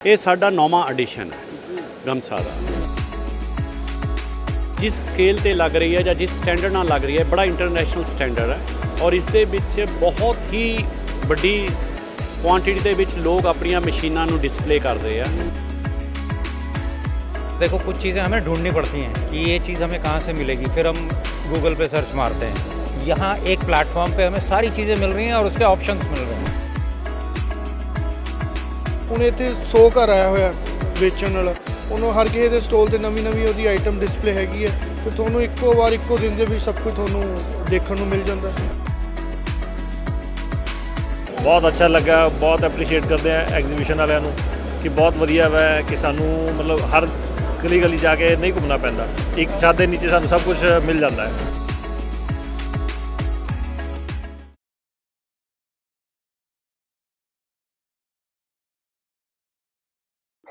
ਇਹ ਸਾਡਾ ਨੌਵਾਂ ਐਡੀਸ਼ਨ ਹੈ ਗਮਸਾ ਦਾ ਜਿਸ ਸਕੇਲ ਤੇ ਲੱਗ ਰਹੀ ਹੈ ਜਾਂ ਜਿਸ ਸਟੈਂਡਰਡ ਨਾਲ ਲੱਗ ਰਹੀ ਹੈ ਬੜਾ ਇੰਟਰਨੈਸ਼ਨਲ ਸਟੈਂਡਰਡ ਹੈ ਔਰ ਇਸ ਦੇ ਵਿੱਚ ਬਹੁਤ ਹੀ ਵੱਡੀ ਕੁਆਂਟੀਟੀ ਦੇ ਵਿੱਚ ਲੋਕ ਆਪਣੀਆਂ ਮਸ਼ੀਨਾਂ ਨੂੰ ਡਿਸਪਲੇ ਕਰਦੇ ਆ देखो कुछ चीज़ें हमें ढूंढनी पड़ती हैं कि ये चीज़ हमें कहाँ से मिलेगी फिर हम गूगल पे सर्च मारते हैं यहाँ एक प्लेटफॉर्म पे हमें सारी चीज़ें मिल रही हैं और उसके ऑप्शंस मिल रहे हैं ਹੁਣ ਇੱਥੇ 100 ਘਰ ਆਇਆ ਹੋਇਆ ਵੇਚਣ ਵਾਲਾ। ਉਹਨੂੰ ਹਰ ਕਿਸੇ ਦੇ ਸਟੋਲ ਤੇ ਨਵੀਂ ਨਵੀਂ ਉਹਦੀ ਆਈਟਮ ਡਿਸਪਲੇ ਹੈਗੀ ਹੈ। ਤੇ ਤੁਹਾਨੂੰ ਇੱਕੋ ਵਾਰ ਇੱਕੋ ਦਿਨ ਦੇ ਵਿੱਚ ਸਭ ਕੁਝ ਤੁਹਾਨੂੰ ਦੇਖਣ ਨੂੰ ਮਿਲ ਜਾਂਦਾ। ਬਹੁਤ ਅੱਛਾ ਲੱਗਾ, ਬਹੁਤ ਐਪਰੀਸ਼ੀਏਟ ਕਰਦੇ ਆ ਐਗਜ਼ੀਬਿਸ਼ਨ ਵਾਲਿਆਂ ਨੂੰ ਕਿ ਬਹੁਤ ਵਧੀਆ ਵਾ ਕਿ ਸਾਨੂੰ ਮਤਲਬ ਹਰ ਗਲੀ ਗਲੀ ਜਾ ਕੇ ਨਹੀਂ ਘੁੰਮਣਾ ਪੈਂਦਾ। ਇੱਕ ਛੱਤ ਦੇ ਨੀਚੇ ਸਾਨੂੰ ਸਭ ਕੁਝ ਮਿਲ ਜਾਂਦਾ ਹੈ।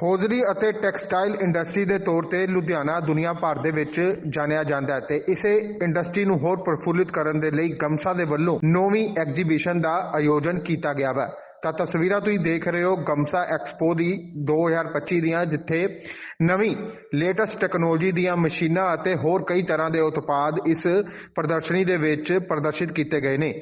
ਹੌਜ਼ਰੀ ਅਤੇ ਟੈਕਸਟਾਈਲ ਇੰਡਸਟਰੀ ਦੇ ਤੌਰ ਤੇ ਲੁਧਿਆਣਾ ਦੁਨੀਆ ਭਰ ਦੇ ਵਿੱਚ ਜਾਣਿਆ ਜਾਂਦਾ ਹੈ ਤੇ ਇਸੇ ਇੰਡਸਟਰੀ ਨੂੰ ਹੋਰ ਪ੍ਰਫੁੱਲਿਤ ਕਰਨ ਦੇ ਲਈ ਗਮਸਾ ਦੇ ਵੱਲੋਂ ਨੌਵੀਂ ਐਗਜ਼ੀਬਿਸ਼ਨ ਦਾ ਆਯੋਜਨ ਕੀਤਾ ਗਿਆ ਵਾ। ਤਾਂ ਤਸਵੀਰਾਂ ਤੁਸੀਂ ਦੇਖ ਰਹੇ ਹੋ ਗਮਸਾ ਐਕਸਪੋ ਦੀ 2025 ਦੀਆਂ, ਜਿੱਥੇ ਨਵੀਂ ਲੇਟੈਸਟ ਟੈਕਨੋਲੋਜੀ ਦੀਆਂ ਮਸ਼ੀਨਾਂ ਅਤੇ ਹੋਰ ਕਈ ਤਰ੍ਹਾਂ ਦੇ ਉਤਪਾਦ ਇਸ ਪ੍ਰਦਰਸ਼ਨੀ ਦੇ ਵਿੱਚ ਪ੍ਰਦਰਸ਼ਿਤ ਕੀਤੇ ਗਏ ਨੇ।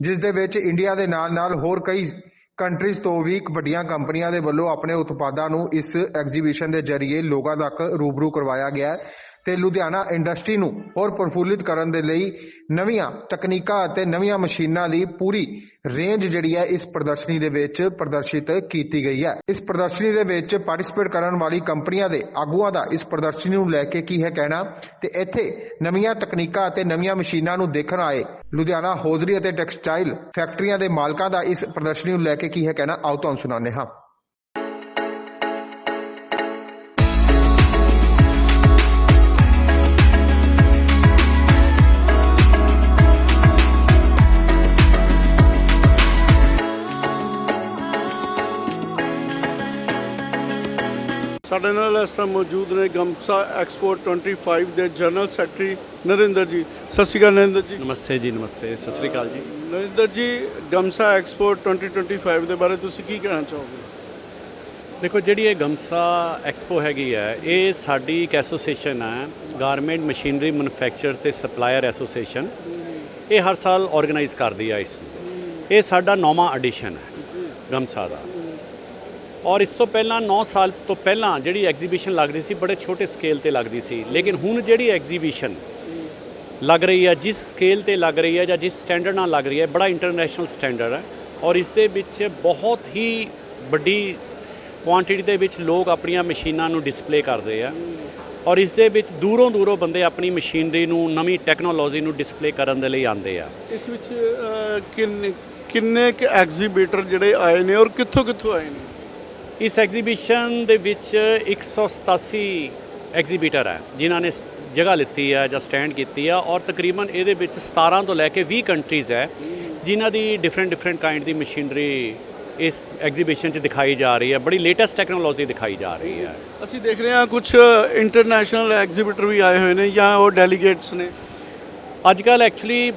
ਜਿਸ ਦੇ ਵਿੱਚ ਇੰਡੀਆ ਦੇ ਨਾਲ-ਨਾਲ ਹੋਰ ਕਈ ਕੰਟਰੀਜ਼ ਤੋਂ ਵੀ ਵੱਡੀਆਂ ਕੰਪਨੀਆਂ ਦੇ ਵੱਲੋਂ ਆਪਣੇ ਉਤਪਾਦਾਂ ਨੂੰ ਇਸ ਐਗਜ਼ੀਬਿਸ਼ਨ ਦੇ ਜ਼ਰੀਏ ਲੋਕਾਂ ਤੱਕ ਰੂਬਰੂ ਕਰਵਾਇਆ ਗਿਆ ਹੈ। ਤੇ ਲੁਧਿਆਣਾ ਇੰਡਸਟਰੀ ਨੂੰ ਹੋਰ ਪ੍ਰਫੁੱਲਿਤ ਕਰਨ ਦੇ ਲਈ ਨਵੀਆਂ ਤਕਨੀਕਾਂ ਅਤੇ ਨਵੀਆਂ ਮਸ਼ੀਨਾਂ ਦੀ ਪੂਰੀ ਰੇਂਜ ਜਿਹੜੀ ਹੈ ਇਸ ਪ੍ਰਦਰਸ਼ਨੀ ਦੇ ਵਿੱਚ ਪ੍ਰਦਰਸ਼ਿਤ ਕੀਤੀ ਗਈ ਹੈ। ਇਸ ਪ੍ਰਦਰਸ਼ਨੀ ਦੇ ਵਿੱਚ ਪਾਰਟਿਸਿਪੇਟ ਕਰਨ ਵਾਲੀ ਕੰਪਨੀਆਂ ਦੇ ਆਗੂਆਂ ਦਾ ਇਸ ਪ੍ਰਦਰਸ਼ਨੀ ਨੂੰ ਲੈ ਕੇ ਕੀ ਹੈ ਕਹਿਣਾ? ਤੇ ਇੱਥੇ ਨਵੀਆਂ ਤਕਨੀਕਾਂ ਅਤੇ ਨਵੀਆਂ ਮਸ਼ੀਨਾਂ ਨੂੰ ਦੇਖਣ ਆਏ ਲੁਧਿਆਣਾ ਹੌਜ਼ਰੀ ਅਤੇ ਟੈਕਸਟਾਈਲ ਫੈਕਟਰੀਆਂ ਦੇ ਮਾਲਕਾਂ ਦਾ ਇਸ ਪ੍ਰਦਰਸ਼ਨੀ ਨੂੰ ਲੈ ਕੇ ਕੀ ਹੈ ਕਹਿਣਾ? ਆਓ ਤੁਹਾਨੂੰ ਸੁਣਾਉਂਦੇ ਹਾਂ। ਸਾਡੇ ਨਾਲ ਇਸ ਤਰ੍ਹਾਂ ਮੌਜੂਦ ਨੇ ਗਮਸਾ ਐਕਸਪੋਰਟ 25 ਦੇ ਜਨਰਲ ਸੈਕਟਰੀ ਨਰਿੰਦਰ ਜੀ। ਸਤਿ ਸ਼੍ਰੀ ਅਕਾਲ ਨਰਿੰਦਰ ਜੀ। ਨਮਸਤੇ ਜੀ ਨਮਸਤੇ। ਸਤਿ ਸ੍ਰੀ ਅਕਾਲ ਜੀ। ਨਰਿੰਦਰ ਜੀ ਗਮਸਾ ਐਕਸਪੋਰਟ 2025 ਦੇ ਬਾਰੇ ਤੁਸੀਂ ਕੀ ਕਹਿਣਾ ਚਾਹੋਗੇ? ਦੇਖੋ ਜਿਹੜੀ ਇਹ ਗਮਸਾ ਐਕਸਪੋ ਹੈਗੀ ਹੈ ਇਹ ਸਾਡੀ ਇੱਕ ਐਸੋਸੀਏਸ਼ਨ ਹੈ ਗਾਰਮੈਂਟ ਮਸ਼ੀਨਰੀ ਮੈਨੂਫੈਕਚਰ ਤੇ ਸਪਲਾਇਰ ਐਸੋਸੀਏਸ਼ਨ। ਇਹ ਹਰ ਸਾਲ ਆਰਗੇਨਾਈਜ਼ ਕਰਦੀ ਹੈ ਇਸ ਨੂੰ। ਇਹ ਸਾਡਾ ਨੌਵਾਂ ਐਡੀਸ਼ਨ ਹੈ ਗਮਸਾ ਦਾ। ਔਰ ਇਸ ਤੋਂ ਪਹਿਲਾਂ 9 ਸਾਲ ਤੋਂ ਪਹਿਲਾਂ ਜਿਹੜੀ ਐਗਜ਼ੀਬਿਸ਼ਨ ਲੱਗਦੀ ਸੀ ਬੜੇ ਛੋਟੇ ਸਕੇਲ ਤੇ ਲੱਗਦੀ ਸੀ। ਲੇਕਿਨ ਹੁਣ ਜਿਹੜੀ ਐਗਜ਼ੀਬਿਸ਼ਨ ਲੱਗ ਰਹੀ ਹੈ ਜਿਸ ਸਕੇਲ ਤੇ ਲੱਗ ਰਹੀ ਹੈ ਜਾਂ ਜਿਸ ਸਟੈਂਡਰਡ ਨਾਲ ਲੱਗ ਰਹੀ ਹੈ ਬੜਾ ਇੰਟਰਨੈਸ਼ਨਲ ਸਟੈਂਡਰਡ ਹੈ। ਔਰ ਇਸ ਦੇ ਵਿੱਚ ਬਹੁਤ ਹੀ ਵੱਡੀ ਕੁਆਂਟੀਟੀ ਦੇ ਵਿੱਚ ਲੋਕ ਆਪਣੀਆਂ ਮਸ਼ੀਨਾਂ ਨੂੰ ਡਿਸਪਲੇ ਕਰਦੇ ਆ। ਔਰ ਇਸ ਦੇ ਵਿੱਚ ਦੂਰੋਂ ਦੂਰੋਂ ਬੰਦੇ ਆਪਣੀ ਮਸ਼ੀਨਰੀ ਨੂੰ ਨਵੀਂ ਟੈਕਨੋਲੋਜੀ ਨੂੰ ਡਿਸਪਲੇ ਕਰਨ ਦੇ ਲਈ ਆਉਂਦੇ ਆ। ਇਸ ਵਿੱਚ ਅਹ, ਕਿੰਨੇ ਕਿੰਨੇ ਕੁ ਐਗਜ਼ੀਬਿਟਰ ਜਿਹੜੇ ਆਏ ਨੇ ਔਰ ਕਿੱਥੋਂ ਕਿੱਥੋਂ ਆਏ ਨੇ? ਇਸ ਐਗਜ਼ੀਬਿਸ਼ਨ ਦੇ ਵਿੱਚ 187 ਐਗਜ਼ੀਬਿਟਰ ਹੈ ਜਿਨ੍ਹਾਂ ਨੇ ਜਗ੍ਹਾ ਲਿੱਤੀ ਹੈ ਜਾਂ ਸਟੈਂਡ ਕੀਤੀ ਹੈ ਔਰ ਤਕਰੀਬਨ ਇਹਦੇ ਵਿੱਚ 17 ਤੋਂ ਲੈ ਕੇ 20 ਕੰਟਰੀਜ਼ ਹੈ ਜਿਨ੍ਹਾਂ ਦੀ ਡਿਫਰੈਂਟ ਡਿਫਰੈਂਟ ਕਾਈਂਡ ਦੀ ਮਸ਼ੀਨਰੀ ਇਸ ਐਗਜ਼ੀਬਿਸ਼ਨ 'ਚ ਦਿਖਾਈ ਜਾ ਰਹੀ ਹੈ ਬੜੀ ਲੇਟੈਸਟ ਟੈਕਨੋਲੋਜੀ ਦਿਖਾਈ ਜਾ ਰਹੀ ਹੈ। ਅਸੀਂ ਦੇਖ ਰਹੇ ਹਾਂ ਕੁਝ ਇੰਟਰਨੈਸ਼ਨਲ ਐਗਜ਼ੀਬਿਟਰ ਵੀ ਆਏ ਹੋਏ ਨੇ ਜਾਂ ਉਹ ਡੈਲੀਗੇਟਸ ਨੇ। ਅੱਜ ਕੱਲ ਐਕਚੁਅਲੀ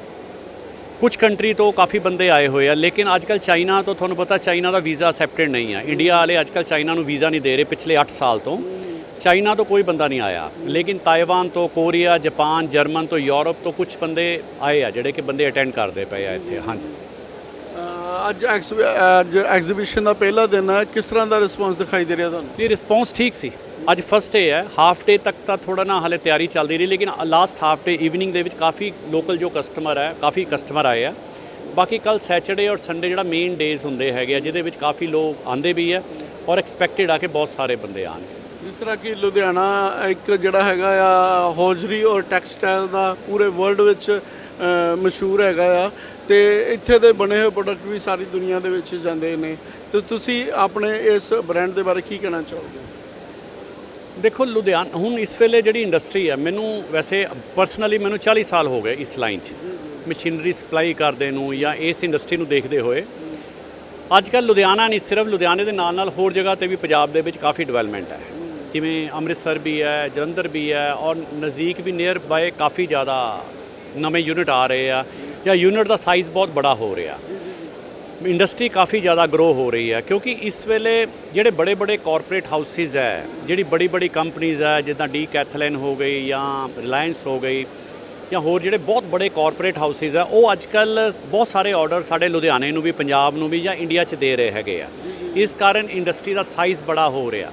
ਕੁਝ ਕੰਟਰੀ ਤੋਂ ਕਾਫੀ ਬੰਦੇ ਆਏ ਹੋਏ ਆ ਲੇਕਿਨ ਅੱਜ ਕੱਲ ਚਾਈਨਾ ਤੋਂ ਤੁਹਾਨੂੰ ਪਤਾ ਚਾਈਨਾ ਦਾ ਵੀਜ਼ਾ ਅਸੈਪਟਡ ਨਹੀਂ ਆ। ਇੰਡੀਆ ਵਾਲੇ ਅੱਜ ਕੱਲ ਚਾਈਨਾ ਨੂੰ ਵੀਜ਼ਾ ਨਹੀਂ ਦੇ ਰਹੇ ਪਿਛਲੇ 8 ਸਾਲ ਤੋਂ। ਚਾਈਨਾ ਤੋਂ ਕੋਈ ਬੰਦਾ ਨਹੀਂ ਆਇਆ। ਲੇਕਿਨ ਤਾਇਵਾਨ ਤੋਂ ਕੋਰੀਆ ਜਾਪਾਨ ਜਰਮਨ ਤੋਂ ਯੂਰਪ ਤੋਂ ਕੁਝ ਬੰਦੇ ਆਏ ਆ ਜਿਹੜੇ ਕਿ ਬੰਦੇ ਅਟੈਂਡ ਕਰਦੇ ਪਏ ਆ ਇੱਥੇ। ਹਾਂਜੀ। ਅਹ, ਅੱਜ ਐਕਸ- ਅੱਜ ਐਗਜ਼ੀਬਿਸ਼ਨ ਦਾ ਪਹਿਲਾ ਦਿਨ ਹੈ ਕਿਸ ਤਰ੍ਹਾਂ ਦਾ ਰਿਸਪੌਂਸ ਦਿਖਾਈ ਦੇ ਰਿਹਾ ਤੁਹਾਨੂੰ? ਇਹ ਰਿਸਪੌਂਸ ਠੀਕ ਸੀ। ਅੱਜ ਫਸਟ ਡੇ ਹੈ। ਹਾਫ ਡੇ ਤੱਕ ਤਾਂ ਥੋੜਾ ਨਾ ਹਲੇ ਤਿਆਰੀ ਚੱਲਦੀ ਰਹੀ, ਲੇਕਿਨ ਲਾਸਟ ਹਾਫ ਡੇ ਈਵਨਿੰਗ ਦੇ ਵਿੱਚ ਕਾਫੀ ਲੋਕਲ ਜੋ ਕਸਟਮਰ ਹੈ, ਕਾਫੀ ਕਸਟਮਰ ਆਏ ਆ। ਬਾਕੀ ਕੱਲ ਸੈਚਰਡੇ ਔਰ ਸੰਡੇ ਜਿਹੜਾ ਮੇਨ ਡੇਜ਼ ਹੁੰਦੇ ਹੈਗੇ ਆ, ਜਿਹਦੇ ਵਿੱਚ ਕਾਫੀ ਲੋਕ ਆਂਦੇ ਵੀ ਆ ਔਰ ਐਕਸਪੈਕਟਡ ਆ ਕਿ ਬਹੁਤ ਸਾਰੇ ਬੰਦੇ ਆਣਗੇ ਜਿਸ ਤਰ੍ਹਾਂ ਕਿ ਲੁਧਿਆਣਾ ਇੱਕ ਜਿਹੜਾ ਹੈਗਾ ਆ, ਹੌਜ਼ਰੀ ਔਰ ਟੈਕਸਟਾਈਲ ਦਾ ਪੂਰੇ ਵਰਲਡ ਵਿੱਚ ਮਸ਼ਹੂਰ ਹੈਗਾ ਆ। ਤੇ ਇੱਥੇ ਦੇ ਬਣੇ ਹੋਏ ਪ੍ਰੋਡਕਟ ਵੀ ਸਾਰੀ ਦੁਨੀਆ ਦੇ ਵਿੱਚ ਜਾਂਦੇ ਨੇ। ਤੇ ਤੁਸੀਂ ਆਪਣੇ ਇਸ ਬ੍ਰਾਂਡ ਦੇ ਬਾਰੇ ਕੀ ਕਹਿਣਾ ਚਾਹੋਗੇ? ਦੇਖੋ, ਲੁਧਿਆਣਾ, ਹੁਣ ਇਸ ਵੇਲੇ ਜਿਹੜੀ ਇੰਡਸਟਰੀ ਹੈ ਮੈਨੂੰ ਵੈਸੇ ਪਰਸਨਲੀ ਮੈਨੂੰ 40 ਸਾਲ ਹੋ ਗਏ ਇਸ ਲਾਈਨ 'ਚ। ਮਸ਼ੀਨਰੀ ਸਪਲਾਈ ਕਰਦੇ ਨੂੰ ਜਾਂ ਇਸ ਇੰਡਸਟਰੀ ਨੂੰ ਦੇਖਦੇ ਹੋਏ। ਅੱਜ ਕੱਲ ਲੁਧਿਆਣਾ ਨਹੀਂ, ਸਿਰਫ ਲੁਧਿਆਣੇ ਦੇ ਨਾਲ ਨਾਲ ਹੋਰ ਜਗ੍ਹਾ ਤੇ ਵੀ ਪੰਜਾਬ ਦੇ ਵਿੱਚ ਕਾਫੀ ਡਿਵੈਲਪਮੈਂਟ ਹੈ। ਜਿਵੇਂ ਅੰਮ੍ਰਿਤਸਰ ਵੀ ਹੈ, ਜਲੰਧਰ ਵੀ ਹੈ ਔਰ ਨਜ਼ਦੀਕ ਵੀ ਨੀਅਰ ਬਾਏ ਕਾਫੀ ਜ਼ਿਆਦਾ ਨਵੇਂ ਯੂਨਿਟ ਆ ਰਹੇ ਆ। ਜਾਂ ਯੂਨਿਟ ਦਾ ਸਾਈਜ਼ ਬਹੁਤ ਬੜਾ ਹੋ ਰਿਹਾ। ਇੰਡਸਟਰੀ ਕਾਫੀ ਜ਼ਿਆਦਾ ਗਰੋ ਹੋ ਰਹੀ ਹੈ, ਕਿਉਂਕਿ ਇਸ ਵੇਲੇ ਜਿਹੜੇ ਬੜੇ ਬੜੇ ਕਾਰਪੋਰੇਟ ਹਾਊਸਿਸ ਹੈ, ਜਿਹੜੀ ਬੜੀ ਬੜੀ ਕੰਪਨੀਆਂ ਹੈ, ਜਿੱਦਾਂ ਡੀ ਕੈਥਲਨ ਹੋ ਗਈ ਜਾਂ ਰਿਲਾਇੰਸ ਹੋ ਗਈ ਜਾਂ ਹੋਰ ਜਿਹੜੇ ਬਹੁਤ ਬੜੇ ਕਾਰਪੋਰੇਟ ਹਾਊਸਿਸ ਆ ਉਹ ਅੱਜ ਕੱਲ ਬਹੁਤ ਸਾਰੇ ਆਰਡਰ ਸਾਡੇ ਲੁਧਿਆਣੇ ਨੂੰ ਵੀ, ਪੰਜਾਬ ਨੂੰ ਵੀ ਜਾਂ ਇੰਡੀਆ 'ਚ ਦੇ ਰਹੇ ਹੈਗੇ ਆ। ਇਸ ਕਾਰਨ ਇੰਡਸਟਰੀ ਦਾ ਸਾਈਜ਼ ਬੜਾ ਹੋ ਰਿਹਾ।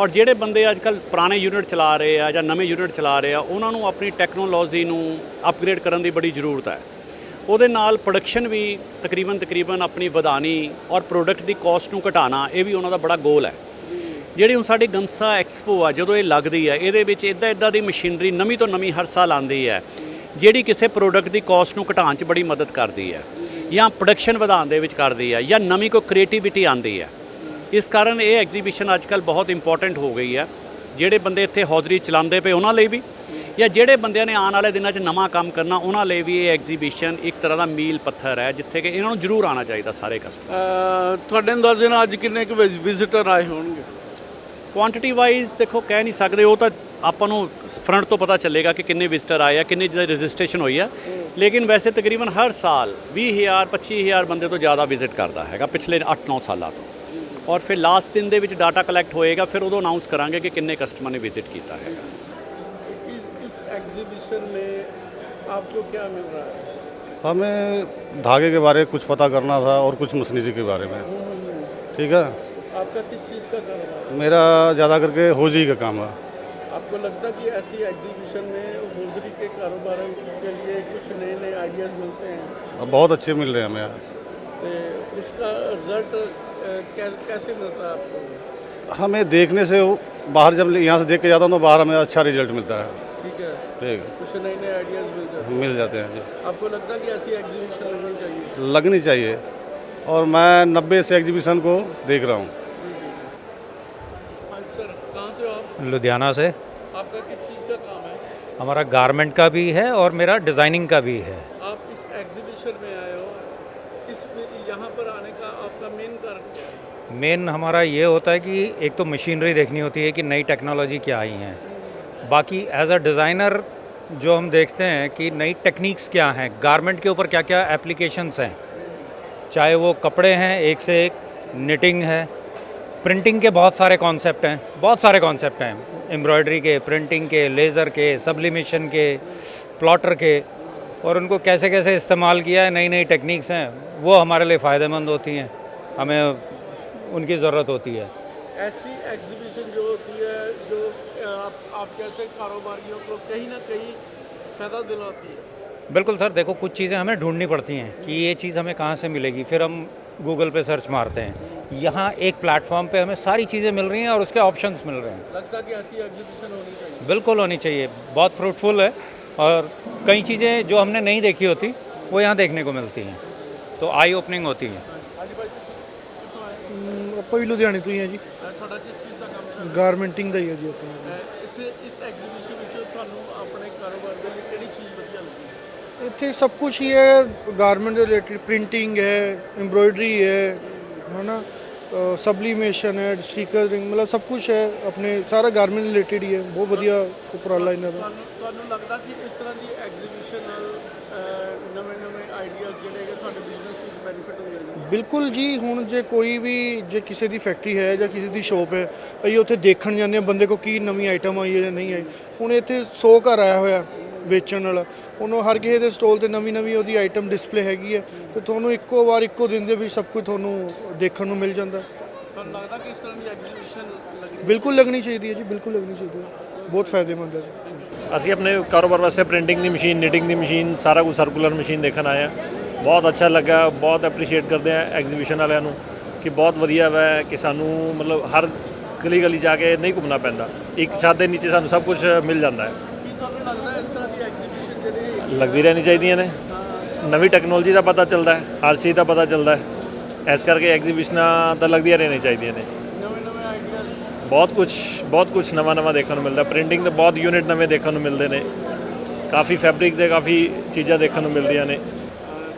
ਔਰ ਜਿਹੜੇ ਬੰਦੇ ਅੱਜ ਕੱਲ ਪੁਰਾਣੇ ਯੂਨਿਟ ਚਲਾ ਰਹੇ ਆ ਜਾਂ ਨਵੇਂ ਯੂਨਿਟ ਚਲਾ ਰਹੇ ਆ, ਉਹਨਾਂ ਨੂੰ ਆਪਣੀ ਟੈਕਨੋਲੋਜੀ ਨੂੰ ਅਪਗ੍ਰੇਡ ਕਰਨ ਦੀ ਬੜੀ ਜ਼ਰੂਰਤ ਹੈ। ਉਹਦੇ ਨਾਲ ਪ੍ਰੋਡਕਸ਼ਨ ਵੀ ਤਕਰੀਬਨ ਤਕਰੀਬਨ ਆਪਣੀ ਵਧਾਣੀ ਔਰ ਪ੍ਰੋਡਕਟ ਦੀ ਕਾਸਟ ਨੂੰ ਘਟਾਉਣਾ, ਇਹ ਵੀ ਉਹਨਾਂ ਦਾ ਬੜਾ ਗੋਲ ਹੈ। ਜਿਹੜੀ ਹੁਣ ਸਾਡੀ ਗਮਸਾ ਐਕਸਪੋ ਆ, ਜਦੋਂ ਇਹ ਲੱਗਦੀ ਹੈ, ਇਹਦੇ ਵਿੱਚ ਇਦਾਂ ਇਦਾਂ ਦੀ ਮਸ਼ੀਨਰੀ ਨਵੀਂ ਤੋਂ ਨਵੀਂ ਹਰ ਸਾਲ ਆਉਂਦੀ ਹੈ, ਜਿਹੜੀ ਕਿਸੇ ਪ੍ਰੋਡਕਟ ਦੀ ਕਾਸਟ ਨੂੰ ਘਟਾਉਣ 'ਚ ਬੜੀ ਮਦਦ ਕਰਦੀ ਹੈ ਜਾਂ ਪ੍ਰੋਡਕਸ਼ਨ ਵਧਾਉਣ ਦੇ ਵਿੱਚ ਕਰਦੀ ਹੈ ਜਾਂ ਨਵੀਂ ਕੋਈ ਕ੍ਰੀਏਟੀਵਿਟੀ ਆਉਂਦੀ ਹੈ। ਇਸ ਕਾਰਨ ਇਹ ਐਗਜ਼ੀਬਿਸ਼ਨ ਅੱਜ ਕੱਲ ਬਹੁਤ ਇੰਪੋਰਟੈਂਟ ਹੋ ਗਈ ਹੈ। ਜਿਹੜੇ ਬੰਦੇ ਇੱਥੇ ਹੌਜ਼ਰੀ ਚਲਾਉਂਦੇ ਪਏ ਉਹਨਾਂ ਲਈ ਵੀ ਜਾਂ ਜਿਹੜੇ ਬੰਦਿਆਂ ਨੇ ਆਉਣ ਵਾਲੇ ਦਿਨਾਂ 'ਚ ਨਵਾਂ ਕੰਮ ਕਰਨਾ ਉਹਨਾਂ ਲਈ ਵੀ ਇਹ ਐਗਜ਼ੀਬਿਸ਼ਨ ਇੱਕ ਤਰ੍ਹਾਂ ਦਾ ਮੀਲ ਪੱਥਰ ਹੈ ਜਿੱਥੇ ਕਿ ਇਹਨਾਂ ਨੂੰ ਜ਼ਰੂਰ ਆਉਣਾ ਚਾਹੀਦਾ ਸਾਰੇ ਕਸਟਮਰ ਤੁਹਾਡੇ ਦੱਸ ਨਾਲ ਅੱਜ ਕਿੰਨੇ ਕੁ ਵਿਜ਼ਿਟਰ ਆਏ ਹੋਣਗੇ? ਕੁਆਂਟੀਟੀ ਵਾਈਜ਼ ਦੇਖੋ ਕਹਿ ਨਹੀਂ ਸਕਦੇ ਉਹ ਤਾਂ ਆਪਾਂ ਨੂੰ ਫਰੰਟ ਤੋਂ ਪਤਾ ਚੱਲੇਗਾ ਕਿ ਕਿੰਨੇ ਵਿਜ਼ਟਰ ਆਏ ਆ ਕਿੰਨੇ ਜਿਹਦਾ ਰਜਿਸਟ੍ਰੇਸ਼ਨ ਹੋਈ ਆ। ਲੇਕਿਨ ਵੈਸੇ ਤਕਰੀਬਨ ਹਰ ਸਾਲ 20000 25000 ਬੰਦੇ ਤੋਂ ਜ਼ਿਆਦਾ ਵਿਜ਼ਿਟ ਕਰਦਾ ਹੈਗਾ ਪਿਛਲੇ 8-9 ਸਾਲਾਂ ਤੋਂ। ਔਰ ਫਿਰ ਲਾਸਟ ਦਿਨ ਦੇ ਵਿੱਚ ਡਾਟਾ ਕਲੈਕਟ ਹੋਏਗਾ ਫਿਰ ਉਦੋਂ ਅਨਾਉਂਸ ਕਰਾਂਗੇ ਕਿ ਕਿੰਨੇ ਕਸਟਮਰ ਨੇ ਵਿਜ਼ਿਟ ਕੀਤਾ ਹੈਗਾ। एग्जीबिशन में आपको क्या मिल रहा है? हमें धागे के बारे में कुछ पता करना था और कुछ मशीनरी के बारे में। ठीक है? आपका किस चीज़ का कारोबार है? मेरा ज़्यादा करके होजी का काम है। आपको लगता है कि ऐसी एग्जीबिशन में होजरी के कारोबार के लिए कुछ नए नए आइडियाज़ मिलते हैं? अब बहुत अच्छे मिल रहे हैं हमें। तो उसका रिज़ल्ट कैसे मिलता है आपको? हमें देखने से बाहर जब यहाँ से देख के जाता हूँ तो बाहर हमें अच्छा रिज़ल्ट मिलता है। ठीक है कुछ नए नए आइडियाज़ मिल जाते हैं। मिल जाते हैं जी। आपको लगता है कि ऐसी एग्जीबिशन लगनी चाहिए? लगनी चाहिए। और मैं नब्बे से एग्जीबिशन को देख रहा हूँ। हाँ सर कहाँ से हो आप? लुधियाना से। आपका किस चीज़ का काम है? हमारा गारमेंट का भी है और मेरा डिज़ाइनिंग का भी है। आप इस एग्जीबिशन में आए हो। इस यहाँ पर आने का आपका मेन कारण क्या है? मेन हमारा ये होता है कि एक तो मशीनरी देखनी होती है कि नई टेक्नोलॉजी क्या आई हैं। बाकी एज अ डिज़ाइनर जो हम देखते हैं कि नई टेक्निक्स क्या हैं गारमेंट के ऊपर क्या क्या एप्लीकेशंस हैं, चाहे वो कपड़े हैं, एक से एक निटिंग है प्रिंटिंग के बहुत सारे कॉन्सेप्ट हैं, बहुत सारे कॉन्सेप्ट हैं एम्ब्रॉयडरी के प्रिंटिंग के लेज़र के सब्लिमेशन के प्लॉटर के, और उनको कैसे कैसे इस्तेमाल किया है नई नई टेक्निक्स हैं, वो हमारे लिए फ़ायदेमंद होती हैं, हमें उनकी ज़रूरत होती है। ऐसी आप, आप जैसे कारोबारियों को कहीं ना कहीं फ़ायदा दिलाती है बिल्कुल सर देखो कुछ चीज़ें हमें ढूंढनी पड़ती हैं कि ये चीज़ हमें कहाँ से मिलेगी फिर हम गूगल पे सर्च मारते हैं यहाँ एक प्लेटफॉर्म पे हमें सारी चीज़ें मिल रही हैं और उसके ऑप्शंस मिल रहे हैं लगता कि ऐसी एग्जीबिशन होनी चाहिए बिल्कुल होनी चाहिए बहुत फ्रूटफुल है और कई चीज़ें जो हमने नहीं देखी होती वो यहाँ देखने को मिलती हैं तो आई ओपनिंग होती है हाँ जी भाई कितों आए ਹਮ, ਆਪਾਂ ਵੀ ਲੁਧਿਆਣੇ ਤੋਂ ਹੀ ਆ ਜੀ ਅ, ਤੁਹਾਡਾ ਕਿਸ ਚੀਜ਼ ਦਾ ਕੰਮ ਹੈ ਗਾਰਮੈਂਟਿੰਗ ਦਾ ਹੀ ਆ ਜੀ ਆਪਣਾ ਇੱਥੇ ਇਸ ਐਗਜ਼ੀਬਿਸ਼ਨ ਵਿੱਚ ਤੁਹਾਨੂੰ ਆਪਣੇ ਕਾਰੋਬਾਰ ਦੇ ਲਈ ਕਿਹੜੀ ਚੀਜ਼ ਵਧੀਆ ਲੱਗੀ? ਇੱਥੇ ਸਭ ਕੁਝ ਹੀ ਹੈ ਗਾਰਮੈਂਟ ਦੇ ਰਿਲੇਟਡ ਪ੍ਰਿੰਟਿੰਗ ਹੈ ਐਮਬ੍ਰੋਇਡਰੀ ਹੈ ਹਨਾ? ਸਬਲੀਮੇਸ਼ਨ ਹੈ ਸਟਿਕਰਿੰਗ ਮਤਲਬ ਸਭ ਕੁਝ ਹੈ ਆਪਣੇ ਸਾਰਾ ਗਾਰਮੈਂਟ ਰਿਲੇਟਡ ਹੀ ਹੈ ਬਹੁਤ ਵਧੀਆ ਉਪਰਾਲਾ ਇਹਨਾਂ ਦਾ। ਤੁਹਾਨੂੰ ਤੁਹਾਨੂੰ ਲੱਗਦਾ ਕਿ ਇਸ ਤਰ੍ਹਾਂ ਦੀ ਐਗਜ਼ੀਬਿਸ਼ਨ ਨਾਲ ਨਵੇਂ ਨਵੇਂ ਆਈਡੀਆਜ਼ ਜਿਹੜੇ ਹੈਗੇ ਤੁਹਾਡੇ ਬਿਜ਼ਨਸ ਵਿੱਚ ਬੈਨੀਫਿਟ ਹੋਣਗੇ ਬਿਲਕੁਲ ਜੀ ਹੁਣ ਜੇ ਕੋਈ ਵੀ ਜੇ ਕਿਸੇ ਦੀ ਫੈਕਟਰੀ ਹੈ ਜਾਂ ਕਿਸੇ ਦੀ ਸ਼ੋਪ ਹੈ ਅਸੀਂ ਉੱਥੇ ਦੇਖਣ ਜਾਂਦੇ ਹਾਂ ਬੰਦੇ ਕੋ ਕੀ ਨਵੀਂ ਆਈਟਮ ਆਈ ਹੈ ਜਾਂ ਨਹੀਂ ਆਈ। ਹੁਣ ਇੱਥੇ 100 ਘਰ ਆਇਆ ਹੋਇਆ ਵੇਚਣ ਵਾਲਾ। ਉਹਨੂੰ ਹਰ ਕਿਸੇ ਦੇ ਸਟੋਲ ਤੇ ਨਵੀਂ ਨਵੀਂ ਉਹਦੀ ਆਈਟਮ ਡਿਸਪਲੇ ਹੈਗੀ ਹੈ। ਤੇ ਤੁਹਾਨੂੰ ਇੱਕੋ ਵਾਰ ਇੱਕੋ ਦਿਨ ਦੇ ਵਿੱਚ ਸਭ ਕੁਝ ਤੁਹਾਨੂੰ ਦੇਖਣ ਨੂੰ ਮਿਲ ਜਾਂਦਾ। ਤੁਹਾਨੂੰ ਲੱਗਦਾ ਕਿ ਇਸ ਤਰ੍ਹਾਂ ਦੀ ਐਗਜ਼ੀਬਿਸ਼ਨ ਲੱਗਣੀ ਬਿਲਕੁਲ ਲੱਗਣੀ ਚਾਹੀਦੀ ਹੈ ਜੀ ਬਿਲਕੁਲ ਲੱਗਣੀ ਚਾਹੀਦੀ ਹੈ। ਬਹੁਤ ਫਾਇਦੇਮੰਦ ਹੈ ਜੀ। ਅਸੀਂ ਆਪਣੇ ਕਾਰੋਬਾਰ ਵਾਸਤੇ ਪ੍ਰਿੰਟਿੰਗ ਦੀ ਮਸ਼ੀਨ ਨਿਟਿੰਗ ਦੀ ਮਸ਼ੀਨ, ਸਾਰਾ ਕੁਝ ਸਰਕੂਲਰ ਮਸ਼ੀਨ ਦੇਖਣ ਆਏ ਆ ਬਹੁਤ ਅੱਛਾ ਲੱਗਾ, ਬਹੁਤ ਐਪਰੀਸ਼ੀਏਟ ਕਰਦੇ ਆ ਐਗਜ਼ੀਬਿਸ਼ਨ ਵਾਲਿਆਂ ਨੂੰ ਕਿ ਬਹੁਤ ਵਧੀਆ ਵਾ ਕਿ ਸਾਨੂੰ ਮਤਲਬ ਹਰ ਗਲੀ ਗਲੀ ਜਾ ਕੇ ਨਹੀਂ ਘੁੰਮਣਾ ਪੈਂਦਾ। ਇੱਕ ਛੱਤ ਦੇ ਨੀਚੇ ਸਾਨੂੰ ਸਭ ਕੁਝ ਮਿਲ ਜਾਂਦਾ ਹੈ। ਲੱਗਦੀ ਰਹਿਣੀ ਚਾਹੀਦੀਆਂ ਨੇ। ਨਵੀਂ ਟੈਕਨੋਲੋਜੀ ਦਾ ਪਤਾ ਚੱਲਦਾ ਹੈ, ਹਰ ਚੀਜ਼ ਦਾ ਪਤਾ ਚੱਲਦਾ ਹੈ। ਇਸ ਕਰਕੇ ਐਗਜ਼ੀਬਿਸ਼ਨਾਂ ਤਾਂ ਲੱਗਦੀਆਂ ਰਹਿਣੀਆਂ ਚਾਹੀਦੀਆਂ ਨੇ। ਬਹੁਤ ਕੁਝ ਬਹੁਤ ਕੁਝ ਨਵਾਂ ਨਵਾਂ ਦੇਖਣ ਨੂੰ ਮਿਲਦਾ ਪ੍ਰਿੰਟਿੰਗ ਦੇ ਬਹੁਤ ਯੂਨਿਟ ਨਵੇਂ ਦੇਖਣ ਨੂੰ ਮਿਲਦੇ ਨੇ ਕਾਫੀ ਫੈਬਰਿਕ ਦੇ ਕਾਫੀ ਚੀਜ਼ਾਂ ਦੇਖਣ ਨੂੰ ਮਿਲਦੀਆਂ ਨੇ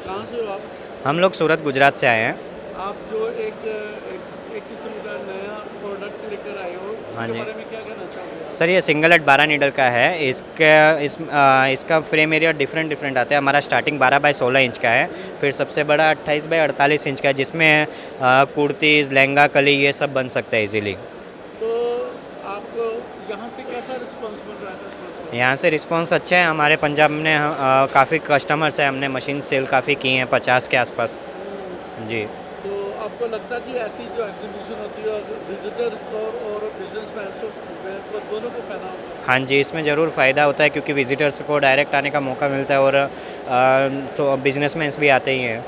कहाँ से हो आप हम लोग सूरत गुजरात से आए हैं आप जो एक एक, एक किस्म का नया प्रोडक्ट लेकर आए हो हाँ जी बारे में क्या कहना चाहोगे सर ये सिंगल हेड बारह नीडल का है इसका इस आ, इसका फ्रेम एरिया डिफरेंट डिफरेंट आता है हमारा स्टार्टिंग बारह बाय सोलह इंच का है फिर सबसे बड़ा अट्ठाईस बाय अड़तालीस इंच का है जिसमें आ, कुर्तीज़ लहंगा कली ये सब बन सकता है इजीली यहाँ से रिस्पांस अच्छा है। हमारे पंजाब में काफ़ी कस्टमर्स हैं। हमने मशीन सेल काफ़ी की हैं पचास के आसपास। जी। तो आपको लगता है कि ऐसी जो एग्जीबिशन होती है विजिटर और और बिजनेसमैन को दोनों को फ़ायदा होता है? हाँ जी इसमें ज़रूर फ़ायदा होता है क्योंकि विजिटर्स को डायरेक्ट आने का मौका मिलता है और आ, तो बिजनेसमैन्स भी आते ही हैं।